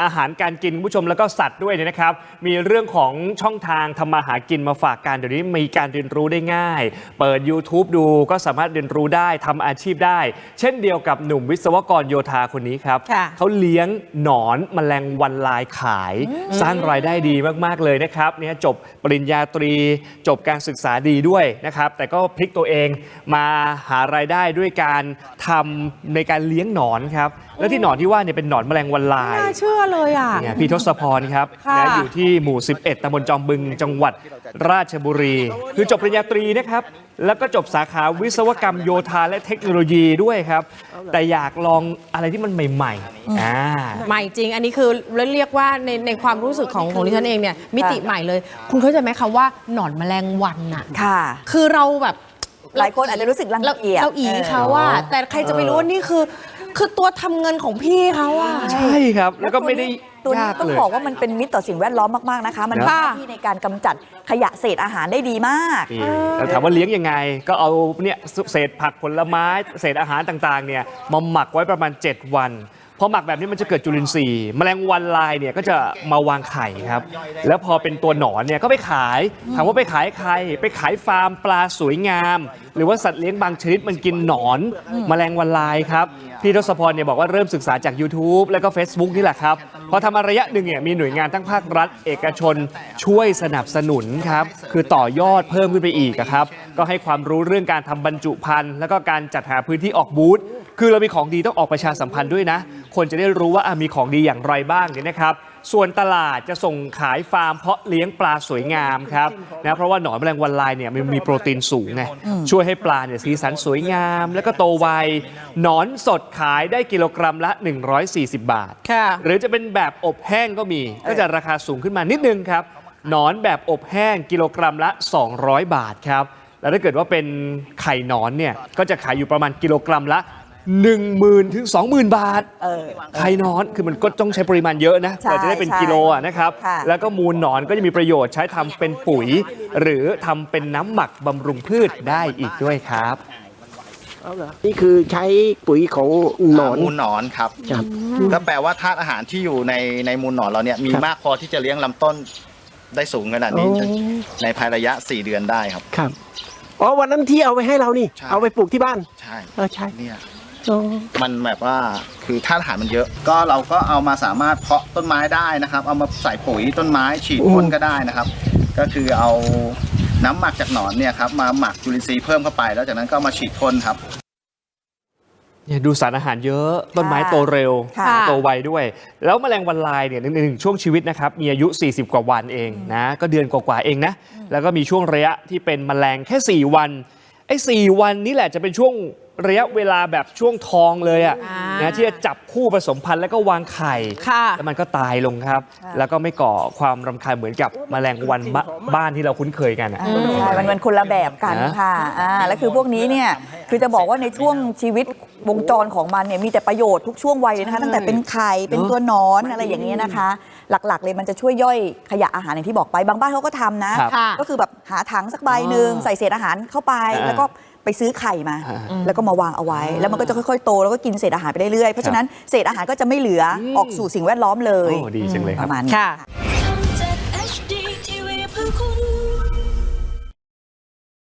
อาหารการกินคุณผู้ชมแล้วก็สัตว์ด้วยเนี่ยนะครับ มีเรื่องของช่องทางทำมาหากินมาฝากกันเดี๋ยวนี้มีการเรียนรู้ได้ง่าย เปิด YouTube ดูก็สามารถเรียนรู้ได้ทำอาชีพได้ เช่นเดียวกับหนุ่มวิศวกรโยธาคนนี้ครับ ค่ะเขาเลี้ยงหนอนแมลงวันลายขาย สร้างรายได้ดีมากๆเลยนะครับเนี่ยจบปริญญาตรีจบการศึกษาดีด้วยนะครับ แต่ก็พลิกตัวเองมาหารายได้ด้วยการทำในการเลี้ยงหนอนครับและที่หนอนที่ว่าเนี่ยเป็นหนอนแมลงวันลาย น่าเชื่อเลยอะเนี่ยพี่ทศพรครับนะอยู่ที่หมู่ 11ตำบลจอมบึงจังหวัดราชบุรี คือจบปริญญาตรีนะครับ แล้วก็จบสาขาวิศวกรรมโยธาและเทคโนโลยีด้วยครับ แต่อยากลองอะไรที่มันใหม่ๆอ่าใหม่จริง อันนี้คือเรียกว่าในในความรู้สึกของของดิฉันเองเนี่ยมิติใหม่เลย คุณเข้าใจไหมคำว่าหนอนแมลงวันน่ะค่ะ คือเราแบบหลายคนอาจจะรู้สึกรังเกียจเราอีเขาว่า แต่ใครจะไปรู้ว่านี่คือ คือตัวทำเงินของพี่เขาอะใช่ครับ แล้วก็ไม่ได้ตัวนี้ยากต้องเลย บอกว่ามันเป็นมิตรต่อสิ่งแวดล้อมมาก ๆ นะคะ มันเนอะทำหน้าที่ในการกำจัดขยะเศษอาหารได้ดีมาก นี่แล้วถามว่าเลี้ยงยังไง ก็เอาเนี่ยเศษผักผลไม้เศษอาหารต่างๆเนี่ยมาหมักไว้ประมาณ 7 วัน พอหมักแบบนี้มันจะเกิดจุลินทรีย์แมลงวันลายเนี่ยก็จะมาวางไข่ครับ แล้วพอเป็นตัวหนอนเนี่ยก็ไปขาย ถามว่าไปขายใคร ไปขายฟาร์มปลาสวยงาม หรือว่าสัตว์เลี้ยงบางชนิดมันกินหนอน แมลงวันลายครับ พี่ทศพรเนี่ยบอกว่าเริ่มศึกษาจาก YouTube แล้วก็ Facebook นี่แหละครับพอทำมาระยะหนึ่งเนี่ยมีหน่วยงานทั้งภาครัฐ เอกชน ช่วยสนับสนุนครับคือต่อยอดเพิ่มขึ้นไปอีกครับก็ให้ความรู้เรื่องการทำบรรจุภัณฑ์แล้วก็การจัดหาพื้นที่ออกบูธคือเรามีของดีต้องออกประชาสัมพันธ์ด้วยนะ คนจะได้รู้ว่ามีของดีอย่างไรบ้างเนี่ยนะครับ ส่วนตลาดจะส่งขายฟาร์มเพาะเลี้ยงปลาสวยงามครับนะเพราะว่าหนอนแมลงวันลายเนี่ยมันมีโปรตีนสูงไงช่วยให้ปลาเนี่ยสีสันสวยงาม แล้วก็โตไวหนอนสดขายได้กิโลกรัมละ 140 บาทค่ะหรือจะเป็นแบบอบแห้งก็มี ก็จะราคาสูงขึ้นมานิดนึงครับหนอนแบบอบแห้งกิโลกรัมละ 200 บาทครับแล้วถ้าเกิดว่าเป็นไข่หนอนเนี่ยก็จะขายอยู่ประมาณกิโลกรัมละ 10,000ถึง20,000 บาทเออ ไข่หนอนคือมันก็ต้องใช้ปริมาณเยอะนะใช่กว่าจะได้เป็นใช่กิโลอะนะครับ ค่ะ แล้วก็มูลหนอนก็จะมีประโยชน์ใช้ทำเป็นปุ๋ย หรือทำเป็นน้ำหมักบำรุงพืชได้อีกด้วยครับ นี่คือใช้ปุ๋ยของหนอน มูลหนอนครับครับ ก็แปลว่าธาตุอาหารที่อยู่ในในมูลหนอนเราเนี่ยมีครับ มากพอที่จะเลี้ยงลำต้นได้สูงขนาดนี้โอ้ในภายระยะ 4 เดือนได้ครับ ครับ อ๋อ วันนั้นที่เอาไปให้เรานี่ ใช่ เอาไปปลูกที่บ้าน ใช่ เออใช่ เนี่ยอ๋อ มันแบบว่าคือธาตุอาหารมันเยอะ ก็เราก็เอามาสามารถเพาะต้นไม้ได้นะครับ เอามาใส่ปุ๋ยต้นไม้ฉีดพ่นก็ได้นะครับ ก็คือเอาน้ำหมักจากหนอนเนี่ยครับมาหมักจุลินทรีย์เพิ่มเข้าไป แล้วจากนั้นก็เอามาฉีดพ่นครับเนี่ยดูสารอาหารเยอะต้นไม้โตเร็วค่ะโตไวด้วย แล้วแมลงวันลายเนี่ยในหนึ่งช่วงชีวิตนะครับ มีอายุ 40 กว่าวันเองนะ ก็เดือนกว่าๆเองนะ แล้วก็มีช่วงระยะที่เป็นแมลงแค่ 4 วันไอ้4วันนี่แหละจะเป็นช่วงระยะเวลาแบบช่วงทองเลยอะอ่านะที่จะจับคู่ผสมพันธุ์แล้วก็วางไข่ ค่ะ แล้วมันก็ตายลงครับ แล้วก็ไม่ก่อความรำคาญเหมือนกับแมลงวันบบ้านที่เราคุ้นเคยกันอะใช่มันมันคนละแบบกันนะ ค่ะอ่าแล้วคือพวกนี้เนี่ยคือจะบอกว่าในช่วงชีวิตวงจรของมันเนี่ยมีแต่ประโยชน์ทุกช่วงวัยเลยนะคะ ตั้งแต่เป็นไข่เป็นตัวหนอนอะไรอย่างนี้ยนะคะ หลักๆ เลยมันจะช่วยย่อยขยะอาหารอย่างที่บอกไป บางบ้านเขาก็ทำนะ ครับค่ะ ก็คือแบบหาถังสักใบหนึ่งอ๋อใส่เศษอาหารเข้าไป อ่าแล้วก็ไปซื้อไข่มา อ่าแล้วก็มาวางเอาไว้ แล้วมันก็จะค่อยๆโตแล้วก็กินเศษอาหารไปเรื่อยๆเพราะฉะนั้นเศษอาหารก็จะไม่เหลืออม ออกสู่สิ่งแวดล้อมเลยโอ้ดีจังเลยคปรับ ระมาณนี้ ค่ะ